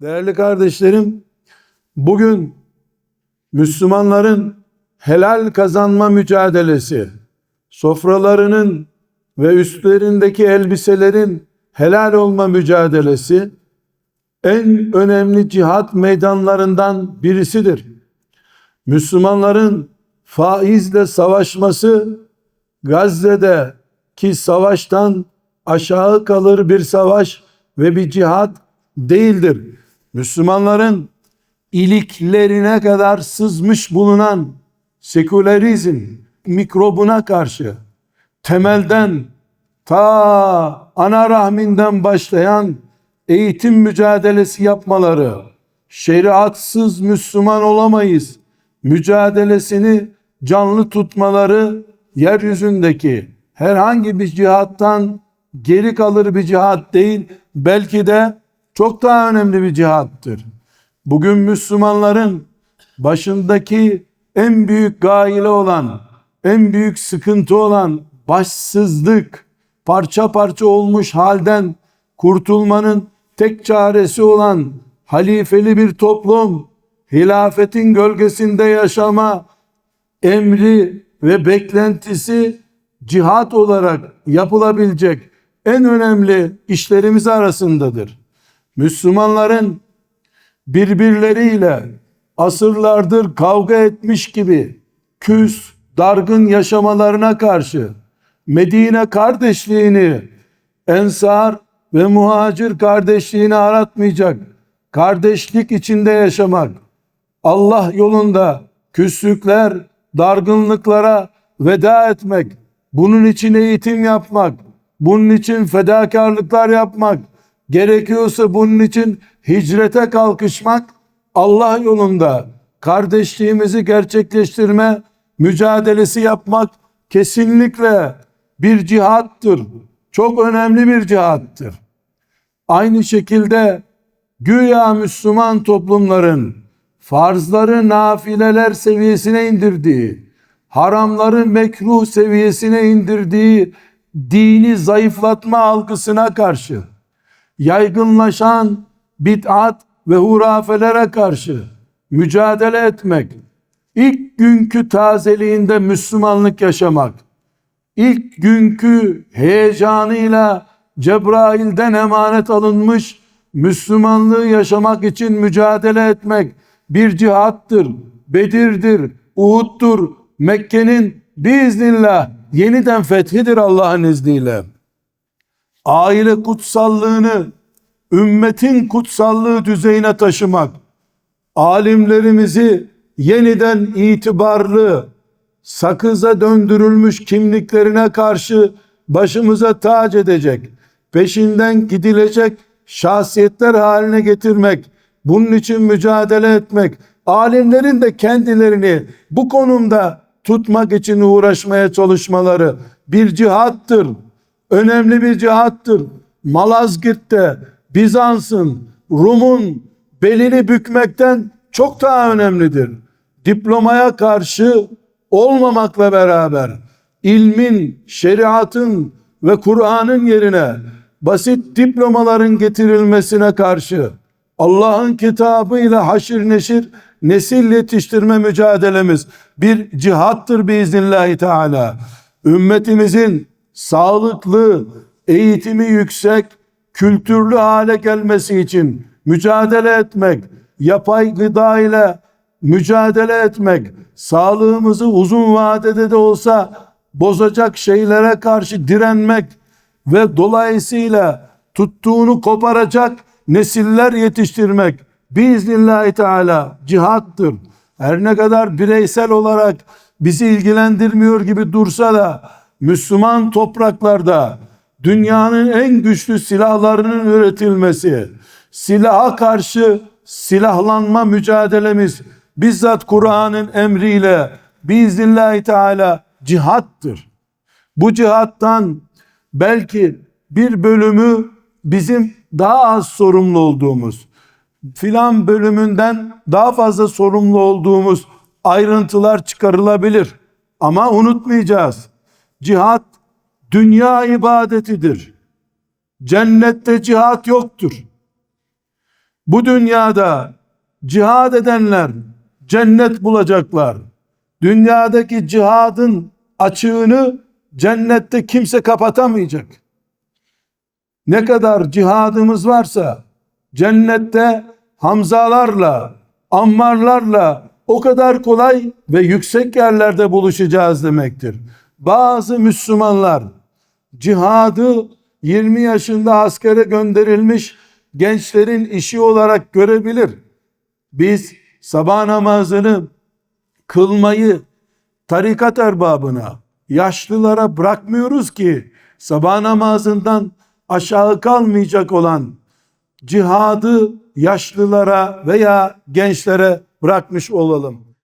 Değerli kardeşlerim, bugün Müslümanların helal kazanma mücadelesi, sofralarının ve üstlerindeki elbiselerin helal olma mücadelesi en önemli cihat meydanlarından birisidir. Müslümanların faizle savaşması Gazze'de ki savaştan aşağı kalır bir savaş ve bir cihat değildir. Müslümanların iliklerine kadar sızmış bulunan sekülerizm mikrobuna karşı temelden ta ana rahminden başlayan eğitim mücadelesi yapmaları, şeriatsız Müslüman olamayız mücadelesini canlı tutmaları yeryüzündeki herhangi bir cihattan geri kalır bir cihat değil, belki de çok daha önemli bir cihattır. Bugün Müslümanların başındaki en büyük gaile olan, en büyük sıkıntı olan başsızlık, parça parça olmuş halden kurtulmanın tek çaresi olan halifeli bir toplum, hilafetin gölgesinde yaşama emri ve beklentisi cihat olarak yapılabilecek en önemli işlerimiz arasındadır. Müslümanların birbirleriyle asırlardır kavga etmiş gibi küs, dargın yaşamalarına karşı Medine kardeşliğini ensar ve muhacir kardeşliğini aratmayacak, kardeşlik içinde yaşamak, Allah yolunda küslükler, dargınlıklara veda etmek, bunun için eğitim yapmak, bunun için fedakarlıklar yapmak, gerekiyorsa bunun için hicrete kalkışmak, Allah yolunda kardeşliğimizi gerçekleştirme mücadelesi yapmak kesinlikle bir cihattır. Çok önemli bir cihattır. Aynı şekilde güya Müslüman toplumların farzları nafileler seviyesine indirdiği, haramları mekruh seviyesine indirdiği dini zayıflatma algısına karşı yaygınlaşan bid'at ve hurafelere karşı mücadele etmek, ilk günkü tazeliğinde Müslümanlık yaşamak, ilk günkü heyecanıyla Cebrail'den emanet alınmış Müslümanlığı yaşamak için mücadele etmek bir cihattır, Bedir'dir, Uhud'dur, Mekke'nin biiznillah yeniden fethidir Allah'ın izniyle. Aile kutsallığını ümmetin kutsallığı düzeyine taşımak, alimlerimizi yeniden itibarlı, sakıza döndürülmüş kimliklerine karşı başımıza tac edecek, peşinden gidilecek şahsiyetler haline getirmek, bunun için mücadele etmek, alimlerin de kendilerini bu konumda tutmak için uğraşmaya çalışmaları bir cihattır. Önemli bir cihattır. Malazgirt'te Bizans'ın, Rum'un belini bükmekten çok daha önemlidir. Diplomaya karşı olmamakla beraber ilmin, şeriatın ve Kur'an'ın yerine basit diplomaların getirilmesine karşı Allah'ın kitabıyla haşir neşir nesil yetiştirme mücadelemiz bir cihattır biiznillahü teala. Ümmetimizin sağlıklı, eğitimi yüksek, kültürlü hale gelmesi için mücadele etmek, yapay gıda ile mücadele etmek, sağlığımızı uzun vadede de olsa bozacak şeylere karşı direnmek ve dolayısıyla tuttuğunu koparacak nesiller yetiştirmek biiznillahü teala cihattır. Her ne kadar bireysel olarak bizi ilgilendirmiyor gibi dursa da Müslüman topraklarda dünyanın en güçlü silahlarının üretilmesi, silaha karşı silahlanma mücadelemiz bizzat Kur'an'ın emriyle biiznillahü teala cihattır. Bu cihattan belki bir bölümü bizim daha az sorumlu olduğumuz, filan bölümünden daha fazla sorumlu olduğumuz ayrıntılar çıkarılabilir. Ama unutmayacağız. Cihat dünya ibadetidir. Cennette cihat yoktur. Bu dünyada cihad edenler cennet bulacaklar. Dünyadaki cihadın açığını cennette kimse kapatamayacak. Ne kadar cihadımız varsa cennette Hamzalarla, Ammarlarla o kadar kolay ve yüksek yerlerde buluşacağız demektir. Bazı Müslümanlar cihadı 20 yaşında askere gönderilmiş gençlerin işi olarak görebilir. Biz sabah namazını kılmayı tarikat erbabına, yaşlılara bırakmıyoruz ki sabah namazından aşağı kalmayacak olan cihadı yaşlılara veya gençlere bırakmış olalım.